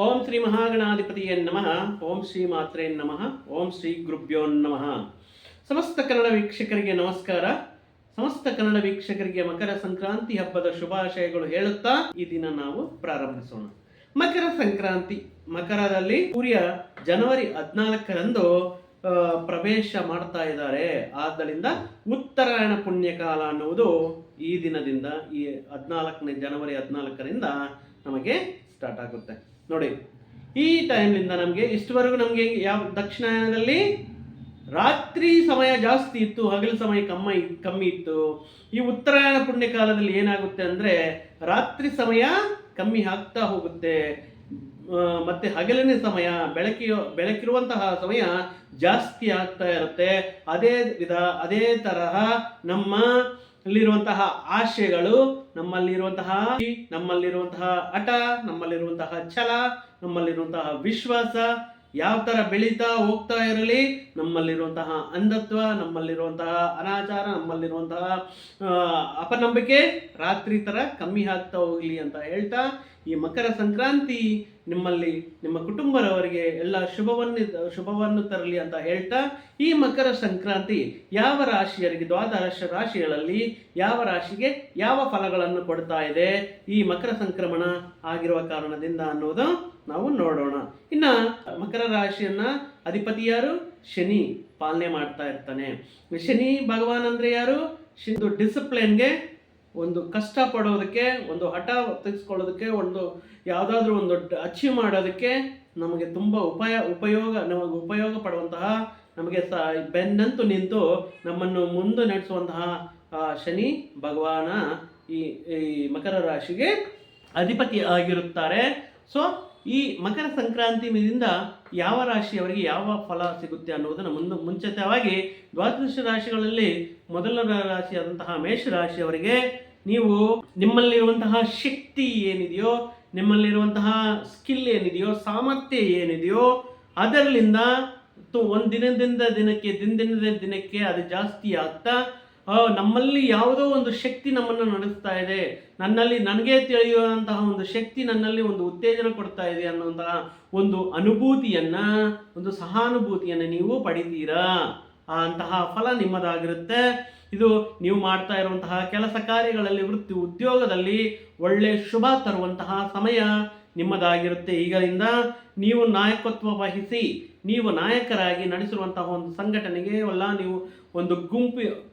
ಓಂ ಶ್ರೀ ಮಹಾಗಣಾಧಿಪತಿಯೇ ನಮಃ. ಓಂ ಶ್ರೀ ಮಾತ್ರೇ ನಮಃ. ಓಂ ಶ್ರೀ ಗುರುಭ್ಯೋ ನಮಃ. ಸಮಸ್ತ ಕನ್ನಡ ವೀಕ್ಷಕರಿಗೆ ನಮಸ್ಕಾರ. ಸಮಸ್ತ ಕನ್ನಡ ವೀಕ್ಷಕರಿಗೆ ಮಕರ ಸಂಕ್ರಾಂತಿ ಹಬ್ಬದ ಶುಭಾಶಯಗಳು ಹೇಳುತ್ತಾ ಈ ದಿನ ನಾವು ಪ್ರಾರಂಭಿಸೋಣ. ಮಕರ ಸಂಕ್ರಾಂತಿ ಮಕರದಲ್ಲಿ ಸೂರ್ಯ ಜನವರಿ ಹದಿನಾಲ್ಕರಂದು ಪ್ರವೇಶ ಮಾಡ್ತಾ ಇದ್ದಾರೆ. ಆದ್ದರಿಂದ ಉತ್ತರಾಯಣ ಪುಣ್ಯಕಾಲ ಅನ್ನುವುದು ಈ ದಿನದಿಂದ, ಈ ಹದಿನಾಲ್ಕನೇ ಜನವರಿ ಹದಿನಾಲ್ಕರಿಂದ ನಮಗೆ ಸ್ಟಾರ್ಟ್ ಆಗುತ್ತೆ. ನೋಡಿ, ಈ ಟೈಮ್ನಿಂದ ನಮಗೆ ಇಷ್ಟವರೆಗೂ ನಮಗೆ ಯಾವ ದಕ್ಷಿಣಾಯನದಲ್ಲಿ ರಾತ್ರಿ ಸಮಯ ಜಾಸ್ತಿ ಇತ್ತು ಹಗಲು ಸಮಯ ಕಮ್ಮಿ ಕಮ್ಮಿ ಇತ್ತು. ಈ ಉತ್ತರಾಯಣ ಪುಣ್ಯಕಾಲದಲ್ಲಿ ಏನಾಗುತ್ತೆ ಅಂದರೆ ರಾತ್ರಿ ಸಮಯ ಕಮ್ಮಿ ಆಗ್ತಾ ಹೋಗುತ್ತೆ. ಮತ್ತು ಮತ್ತೆ ಹಗಲಿನ ಸಮಯ ಬೆಳಕಿ ಬೆಳಕಿರುವಂತಹ ಸಮಯ ಜಾಸ್ತಿ ಆಗ್ತಾ ಇರುತ್ತೆ. ಅದೇ ವಿಧ, ಅದೇ ತರಹ ನಮ್ಮ ಅಲ್ಲಿರುವಂತಹ ಆಶಯಗಳು ನಮ್ಮಲ್ಲಿರುವಂತಹ ನಮ್ಮಲ್ಲಿರುವಂತಹ ಹಠ ನಮ್ಮಲ್ಲಿರುವಂತಹ ಛಲ ನಮ್ಮಲ್ಲಿರುವಂತಹ ವಿಶ್ವಾಸ ಯಾವ ತರ ಬೆಳೀತಾ ಹೋಗ್ತಾ ಇರಲಿ, ನಮ್ಮಲ್ಲಿರುವಂತಹ ಅಂಧತ್ವ, ನಮ್ಮಲ್ಲಿರುವಂತಹ ಅನಾಚಾರ, ನಮ್ಮಲ್ಲಿರುವಂತಹ ಅಪನಂಬಿಕೆ ರಾತ್ರಿ ತರ ಕಮ್ಮಿ ಆಗ್ತಾ ಹೋಗ್ಲಿ ಅಂತ ಹೇಳ್ತಾ ಈ ಮಕರ ಸಂಕ್ರಾಂತಿ ನಿಮ್ಮಲ್ಲಿ, ನಿಮ್ಮ ಕುಟುಂಬದವರಿಗೆ ಎಲ್ಲ ಶುಭವನ್ನು ಶುಭವನ್ನು ತರಲಿ ಅಂತ ಹೇಳ್ತಾ ಈ ಮಕರ ಸಂಕ್ರಾಂತಿ ಯಾವ ರಾಶಿಯರಿಗೆ, ದ್ವಾದಶ ರಾಶಿಗಳಲ್ಲಿ ಯಾವ ರಾಶಿಗೆ ಯಾವ ಫಲಗಳನ್ನು ಕೊಡ್ತಾ ಇದೆ? ಈ ಮಕರ ಸಂಕ್ರಮಣ ಆಗಿರುವ ಕಾರಣದಿಂದ ಅನ್ನೋದು ನಾವು ನೋಡೋಣ. ಇನ್ನ ಮಕರ ರಾಶಿಯನ್ನು ಅಧಿಪತಿ ಯಾರು? ಶನಿ ಪಾಲನೆ ಮಾಡ್ತಾ ಇರ್ತಾನೆ. ಶನಿ ಭಗವಾನ್ ಅಂದ್ರೆ ಯಾರು? ಶಿಂದು ಡಿಸಿಪ್ಲಿನ್ಗೆ ಒಂದು ಕಷ್ಟ ಪಡೋದಕ್ಕೆ, ಒಂದು ಹಠ ತೆಗೆಸ್ಕೊಳ್ಳೋದಕ್ಕೆ ಒಂದು ಯಾವುದಾದ್ರೂ ಒಂದು ಅಚೀವ್ ಮಾಡೋದಕ್ಕೆ ನಮಗೆ ತುಂಬ ಉಪಯ, ಉಪಯೋಗ, ನಮಗೆ ಉಪಯೋಗ ಪಡುವಂತಹ ನಮಗೆ ಸ ಬೆನ್ನಂತು ನಿಂತು ನಮ್ಮನ್ನು ಮುಂದೆ ನಡೆಸುವಂತಹ ಶನಿ ಭಗವಾನ ಈ ಈ ಮಕರ ರಾಶಿಗೆ ಅಧಿಪತಿ ಆಗಿರುತ್ತಾರೆ. ಸೊ ಈ ಮಕರ ಸಂಕ್ರಾಂತಿ ಸಂಕ್ರಾಂತಿಯಿಂದ ಯಾವ ರಾಶಿಯವರಿಗೆ ಯಾವ ಫಲ ಸಿಗುತ್ತೆ ಅನ್ನೋದನ್ನು ಮುಂದೆ ಮುಂಚಿತವಾಗಿ ದ್ವಾದಶ ರಾಶಿಗಳಲ್ಲಿ ಮೊದಲ ರಾಶಿಯಾದಂತಹ ಮೇಷ ರಾಶಿಯವರಿಗೆ ನೀವು ನಿಮ್ಮಲ್ಲಿರುವಂತಹ ಶಕ್ತಿ ಏನಿದೆಯೋ, ನಿಮ್ಮಲ್ಲಿರುವಂತಹ ಸ್ಕಿಲ್ ಏನಿದೆಯೋ, ಸಾಮರ್ಥ್ಯ ಏನಿದೆಯೋ ಅದರಲ್ಲಿಂದ ಒಂದು ದಿನದಿಂದ ದಿನಕ್ಕೆ ದಿನದಿಂದ ದಿನಕ್ಕೆ ಅದು ಜಾಸ್ತಿ ಆಗ್ತಾ ನಮ್ಮಲ್ಲಿ ಯಾವುದೋ ಒಂದು ಶಕ್ತಿ ನಮ್ಮನ್ನು ನಡೆಸ್ತಾ ಇದೆ. ನನ್ನಲ್ಲಿ ನನಗೆ ತಿಳಿಯುವಂತಹ ಒಂದು ಶಕ್ತಿ ನನ್ನಲ್ಲಿ ಒಂದು ಉತ್ತೇಜನ ಕೊಡ್ತಾ ಇದೆ ಅನ್ನುವಂತಹ ಒಂದು ಅನುಭೂತಿಯನ್ನ, ಒಂದು ಸಹಾನುಭೂತಿಯನ್ನು ನೀವು ಪಡಿತೀರಾ? ಅಂತಹ ಫಲ ನಿಮ್ಮದಾಗಿರುತ್ತೆ. ಇದು ನೀವು ಮಾಡ್ತಾ ಇರುವಂತಹ ಕೆಲಸ ಕಾರ್ಯಗಳಲ್ಲಿ, ವೃತ್ತಿ ಉದ್ಯೋಗದಲ್ಲಿ ಒಳ್ಳೆ ಶುಭ ತರುವಂತಹ ಸಮಯ ನಿಮ್ಮದಾಗಿರುತ್ತೆ. ಈಗಲಿಂದ ನೀವು ನಾಯಕತ್ವ ವಹಿಸಿ, ನೀವು ನಾಯಕರಾಗಿ ನಡೆಸಿರುವಂತಹ ಒಂದು ಸಂಘಟನೆಗೆ ಎಲ್ಲ ನೀವು ಒಂದು ಗುಂಪು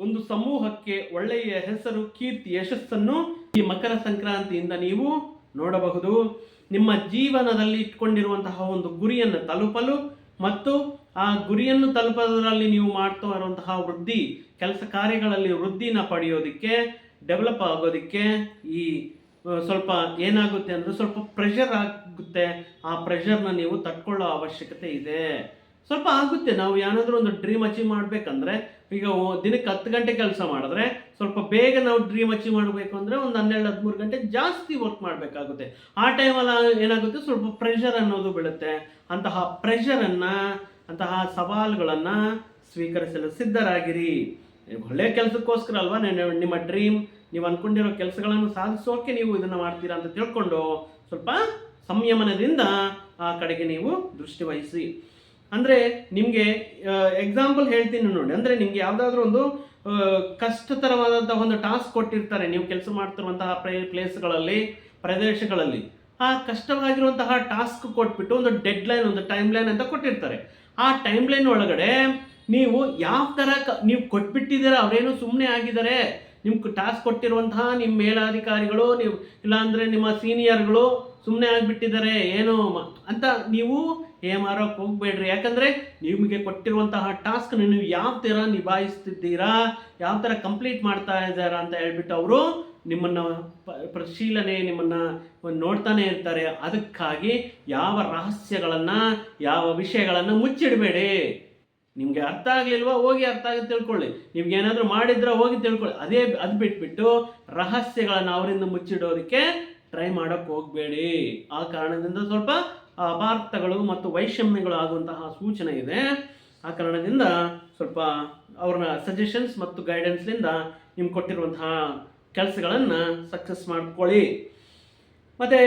ಒಂದು ಸಮೂಹಕ್ಕೆ ಒಳ್ಳೆಯ ಹೆಸರು, ಕೀರ್ತಿ, ಯಶಸ್ಸನ್ನು ಈ ಮಕರ ಸಂಕ್ರಾಂತಿಯಿಂದ ನೀವು ನೋಡಬಹುದು. ನಿಮ್ಮ ಜೀವನದಲ್ಲಿ ಇಟ್ಕೊಂಡಿರುವಂತಹ ಒಂದು ಗುರಿಯನ್ನು ತಲುಪಲು ಮತ್ತು ಆ ಗುರಿಯನ್ನು ತಲುಪೋದರಲ್ಲಿ ನೀವು ಮಾಡ್ತಾ ಇರುವಂತಹ ವೃದ್ಧಿ, ಕೆಲಸ ಕಾರ್ಯಗಳಲ್ಲಿ ವೃದ್ಧಿನ ಪಡೆಯೋದಕ್ಕೆ ಡೆವಲಪ್ ಆಗೋದಕ್ಕೆ ಈ ಸ್ವಲ್ಪ ಏನಾಗುತ್ತೆ ಅಂದರೆ ಸ್ವಲ್ಪ ಪ್ರೆಷರ್ ಆಗುತ್ತೆ. ಆ ಪ್ರೆಷರ್ನ ನೀವು ತಟ್ಕೊಳ್ಳೋ ಅವಶ್ಯಕತೆ ಇದೆ. ಸ್ವಲ್ಪ ಆಗುತ್ತೆ. ನಾವು ಏನಾದರೂ ಒಂದು ಡ್ರೀಮ್ ಅಚೀವ್ ಮಾಡಬೇಕಂದ್ರೆ ಈಗ ದಿನಕ್ಕೆ ಹತ್ತು ಗಂಟೆ ಕೆಲಸ ಮಾಡಿದ್ರೆ ಸ್ವಲ್ಪ ಬೇಗ ನಾವು ಡ್ರೀಮ್ ಅಚೀವ್ ಮಾಡಬೇಕು ಅಂದರೆ ಒಂದು ಹನ್ನೆರಡು, ಹದಿಮೂರು ಗಂಟೆ ಜಾಸ್ತಿ ವರ್ಕ್ ಮಾಡಬೇಕಾಗುತ್ತೆ. ಆ ಟೈಮಲ್ಲಿ ಏನಾಗುತ್ತೆ? ಸ್ವಲ್ಪ ಪ್ರೆಷರ್ ಅನ್ನೋದು ಬೀಳುತ್ತೆ. ಅಂತಹ ಪ್ರೆಷರನ್ನು ಅಂತಹ ಸವಾಲುಗಳನ್ನು ಸ್ವೀಕರಿಸಲು ಸಿದ್ಧರಾಗಿರಿ. ಒಳ್ಳೆಯ ಕೆಲಸಕ್ಕೋಸ್ಕರ ಅಲ್ವಾ? ನಿಮ್ಮ ಡ್ರೀಮ್ ನೀವು ಅಂದ್ಕೊಂಡಿರೋ ಕೆಲಸಗಳನ್ನು ಸಾಧಿಸೋಕೆ ನೀವು ಇದನ್ನು ಮಾಡ್ತೀರಾ ಅಂತ ತಿಳ್ಕೊಂಡು ಸ್ವಲ್ಪ ಸಂಯಮನದಿಂದ ಆ ಕಡೆಗೆ ನೀವು ದೃಷ್ಟಿ ವಹಿಸಿ. ಅಂದರೆ ನಿಮಗೆ ಎಕ್ಸಾಂಪಲ್ ಹೇಳ್ತೀನಿ ನೋಡಿ. ಅಂದರೆ ನಿಮಗೆ ಯಾವುದಾದ್ರೂ ಒಂದು ಕಷ್ಟತರವಾದಂಥ ಒಂದು ಟಾಸ್ಕ್ ಕೊಟ್ಟಿರ್ತಾರೆ. ನೀವು ಕೆಲಸ ಮಾಡ್ತಿರುವಂತಹ ಪ್ಲೇ ಪ್ಲೇಸ್ಗಳಲ್ಲಿ ಪ್ರದೇಶಗಳಲ್ಲಿ. ಆ ಕಷ್ಟವಾಗಿರುವಂತಹ ಟಾಸ್ಕ್ ಕೊಟ್ಬಿಟ್ಟು ಒಂದು ಡೆಡ್ ಲೈನ್ ಒಂದು ಟೈಮ್ ಲೈನ್ ಅಂತ ಕೊಟ್ಟಿರ್ತಾರೆ. ಆ ಟೈಮ್ ಲೈನ್ ಒಳಗಡೆ ನೀವು ಯಾವ ಥರ ಕ, ನೀವು ಕೊಟ್ಬಿಟ್ಟಿದ್ದೀರ, ಅವರೇನು ಸುಮ್ಮನೆ ಆಗಿದ್ದಾರೆ. ನಿಮ್ಗೆ ಟಾಸ್ಕ್ ಕೊಟ್ಟಿರುವಂತಹ ನಿಮ್ಮ ಮೇಲಾಧಿಕಾರಿಗಳು, ನೀವು, ಇಲ್ಲಾಂದರೆ ನಿಮ್ಮ ಸೀನಿಯರ್ಗಳು ಸುಮ್ಮನೆ ಆಗಿಬಿಟ್ಟಿದ್ದಾರೆ. ಏನು ಅಂತ ನೀವು ಏಮಾರೋಕೆ ಹೋಗ್ಬೇಡ್ರಿ. ಯಾಕಂದರೆ ನಿಮಗೆ ಕೊಟ್ಟಿರುವಂತಹ ಟಾಸ್ಕ್ ನೀವು ಯಾವ ಥರ ನಿಭಾಯಿಸ್ತಿದ್ದೀರಾ, ಯಾವ ಥರ ಕಂಪ್ಲೀಟ್ ಮಾಡ್ತಾ ಇದ್ದಾರಾ ಅಂತ ಹೇಳ್ಬಿಟ್ಟು ಅವರು ನಿಮ್ಮನ್ನು ಪರಿಶೀಲನೆ ನಿಮ್ಮನ್ನು ನೋಡ್ತಾನೆ ಇರ್ತಾರೆ. ಅದಕ್ಕಾಗಿ ಯಾವ ರಹಸ್ಯಗಳನ್ನು, ಯಾವ ವಿಷಯಗಳನ್ನು ಮುಚ್ಚಿಡಬೇಡಿ. ನಿಮಗೆ ಅರ್ಥ ಆಗಲಿಲ್ವಾ? ಹೋಗಿ ಅರ್ಥ ಆಗಿ ತಿಳ್ಕೊಳ್ಳಿ. ನಿಮ್ಗೆ ಏನಾದರೂ ಮಾಡಿದ್ರೆ ಹೋಗಿ ತಿಳ್ಕೊಳ್ಳಿ. ಅದೇ, ಅದು ಬಿಟ್ಬಿಟ್ಟು ರಹಸ್ಯಗಳನ್ನು ಅವರಿಂದ ಮುಚ್ಚಿಡೋದಕ್ಕೆ ಟ್ರೈ ಮಾಡೋಕ್ಕೆ ಹೋಗಬೇಡಿ. ಆ ಕಾರಣದಿಂದ ಸ್ವಲ್ಪ ಅಪಾರ್ಥಗಳು ಮತ್ತು ವೈಷಮ್ಯಗಳು ಆಗುವಂತಹ ಸೂಚನೆ ಇದೆ. ಆ ಕಾರಣದಿಂದ ಸ್ವಲ್ಪ ಅವ್ರನ್ನ ಸಜೆಷನ್ಸ್ ಮತ್ತು ಗೈಡೆನ್ಸ್ನಿಂದ ನಿಮ್ಗೆ ಕೊಟ್ಟಿರುವಂತಹ ಕೆಲಸಗಳನ್ನು ಸಕ್ಸಸ್ ಮಾಡ್ಕೊಳ್ಳಿ. ಮತ್ತು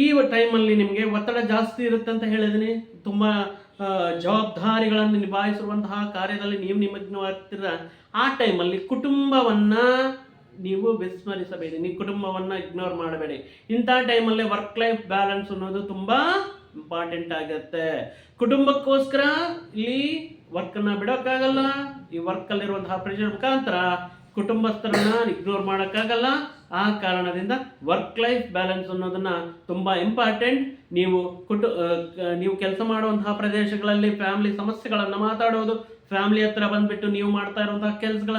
ಈ ಟೈಮಲ್ಲಿ ನಿಮಗೆ ಒತ್ತಡ ಜಾಸ್ತಿ ಇರುತ್ತೆ ಅಂತ ಹೇಳಿದ್ದೀನಿ ತುಂಬ ಜವಾಬ್ದಾರಿಗಳನ್ನು ನಿಭಾಯಿಸಿರುವಂತಹ ಕಾರ್ಯದಲ್ಲಿ ನೀವು ನಿಮಗ್ನವಾಗ್ತಿರ ಆ ಟೈಮಲ್ಲಿ ಕುಟುಂಬವನ್ನು ನೀವು ವಿಸ್ಮರಿಸಬೇಡಿ. ನೀವು ಕುಟುಂಬವನ್ನು ಇಗ್ನೋರ್ ಮಾಡಬೇಡಿ. ಇಂಥ ಟೈಮಲ್ಲೇ ವರ್ಕ್ ಲೈಫ್ ಬ್ಯಾಲೆನ್ಸ್ ಅನ್ನೋದು ತುಂಬ ಇಂಪಾರ್ಟೆಂಟ್ ಆಗುತ್ತೆ ಕುಟುಂಬಕ್ಕೋಸ್ಕರ ಇಲ್ಲಿ ವರ್ಕನ್ನು ಬಿಡೋಕ್ಕಾಗಲ್ಲ. ಈ ವರ್ಕಲ್ಲಿರುವಂತಹ ಪ್ರೆಷರ್ ಮುಖಾಂತರ ಕುಟುಂಬಸ್ಥರನ್ನ ಇಗ್ನೋರ್ ಮಾಡೋಕ್ಕಾಗಲ್ಲ. ಆ ಕಾರಣದಿಂದ ವರ್ಕ್ ಲೈಫ್ ಬ್ಯಾಲೆನ್ಸ್ ಅನ್ನೋದನ್ನ ತುಂಬ ಇಂಪಾರ್ಟೆಂಟ್ ನೀವು ಕುಟು ನೀವು ಕೆಲಸ ಮಾಡುವಂತಹ ಪ್ರದೇಶಗಳಲ್ಲಿ ಫ್ಯಾಮಿಲಿ ಸಮಸ್ಯೆಗಳನ್ನು ಮಾತಾಡೋದು ಫ್ಯಾಮಿಲಿ ಹತ್ರ ಬಂದ್ಬಿಟ್ಟು ನೀವು ಮಾಡ್ತಾ ಇರುವಂತಹ ಕೆಲಸಗಳ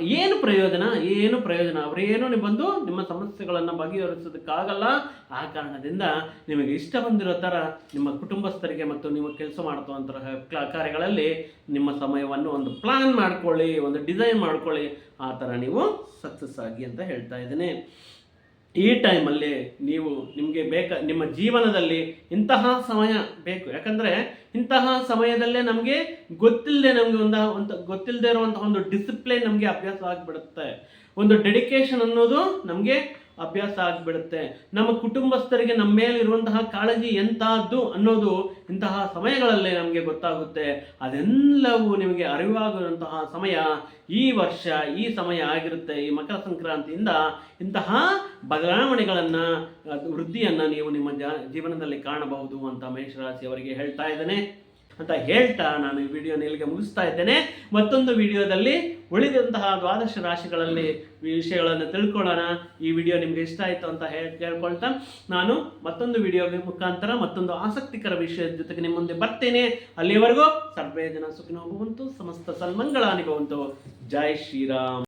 ಏನು ಪ್ರಯೋಜನ? ಏನು ಪ್ರಯೋಜನ? ಅವರೇನು ನೀವು ಬಂದು ನಿಮ್ಮ ಸಮಸ್ಯೆಗಳನ್ನು ಬಗೆಹರಿಸೋದಕ್ಕಾಗಲ್ಲ. ಆ ಕಾರಣದಿಂದ ನಿಮಗೆ ಇಷ್ಟ ಬಂದಿರೋ ಥರ ನಿಮ್ಮ ಕುಟುಂಬಸ್ಥರಿಗೆ ಮತ್ತು ನೀವು ಕೆಲಸ ಮಾಡುವಂತಹ ಕ್ಲ- ಕಾರ್ಯಗಳಲ್ಲಿ ನಿಮ್ಮ ಸಮಯವನ್ನು ಒಂದು ಪ್ಲಾನ್ ಮಾಡ್ಕೊಳ್ಳಿ, ಒಂದು ಡಿಸೈನ್ ಮಾಡ್ಕೊಳ್ಳಿ. ಆ ಥರ ನೀವು ಸಕ್ಸಸ್ ಆಗಿ ಅಂತ ಹೇಳ್ತಾ ಇದ್ದೀನಿ. ಈ ಟೈಮಲ್ಲಿ ನೀವು ನಿಮಗೆ ಬೇಕ, ನಿಮ್ಮ ಜೀವನದಲ್ಲಿ ಇಂತಹ ಸಮಯ ಬೇಕು. ಯಾಕಂದರೆ ಇಂತಹ ಸಮಯದಲ್ಲೇ ನಮಗೆ ಗೊತ್ತಿಲ್ಲದೆ ನಮಗೆ ಒಂದು ಒಂದು ಗೊತ್ತಿಲ್ಲದೆ ಇರುವಂತಹ ಒಂದು ಡಿಸಿಪ್ಲಿನ್ ನಮಗೆ ಅಭ್ಯಾಸ ಆಗಿಬಿಡುತ್ತೆ. ಒಂದು ಡೆಡಿಕೇಶನ್ ಅನ್ನೋದು ನಮಗೆ ಅಭ್ಯಾಸ ಆಗಿಬಿಡುತ್ತೆ. ನಮ್ಮ ಕುಟುಂಬಸ್ಥರಿಗೆ ನಮ್ಮ ಮೇಲಿರುವಂತಹ ಕಾಳಜಿ ಎಂತಹದ್ದು ಅನ್ನೋದು ಇಂತಹ ಸಮಯಗಳಲ್ಲೇ ನಮಗೆ ಗೊತ್ತಾಗುತ್ತೆ. ಅದೆಲ್ಲವೂ ನಿಮಗೆ ಅರಿವಾಗುವಂತಹ ಸಮಯ ಈ ವರ್ಷ, ಈ ಸಮಯ ಆಗಿರುತ್ತೆ. ಈ ಮಕರ ಸಂಕ್ರಾಂತಿಯಿಂದ ಇಂತಹ ಬದಲಾವಣೆಗಳನ್ನು ವೃದ್ಧಿಯನ್ನು ನೀವು ನಿಮ್ಮ ಜೀವನದಲ್ಲಿ ಕಾಣಬಹುದು ಅಂತ ಮೇಷರಾಶಿಯವರಿಗೆ ಹೇಳ್ತಾ ಇದ್ದೇನೆ. ಅಂತ ಹೇಳ್ತಾ ನಾನು ಈ ವಿಡಿಯೋನ ಇಲ್ಲಿಗೆ ಮುಗಿಸ್ತಾ ಇದ್ದೇನೆ. ಮತ್ತೊಂದು ವಿಡಿಯೋದಲ್ಲಿ ಉಳಿದಂತಹ ದ್ವಾದಶ ರಾಶಿಗಳಲ್ಲಿ ವಿಷಯಗಳನ್ನು ತಿಳ್ಕೊಳ್ಳೋಣ. ಈ ವಿಡಿಯೋ ನಿಮಗೆ ಇಷ್ಟ ಆಯಿತು ಅಂತ ಹೇಳಿ ಕೇಳ್ಕೊಳ್ತಾ. ನಾನು ಮತ್ತೊಂದು ವಿಡಿಯೋ ಮುಖಾಂತರ ಮತ್ತೊಂದು ಆಸಕ್ತಿಕರ ವಿಷಯದ ಜೊತೆಗೆ ನಿಮ್ಮ ಮುಂದೆ ಬರ್ತೇನೆ. ಅಲ್ಲಿಯವರೆಗೂ ಸರ್ವೇ ಜನ ಸುಖಿನ ಸಮಸ್ತ ಸನ್ಮಂಗಳಾನಿ ಭವಂತು. ಜೈ ಶ್ರೀರಾಮ್.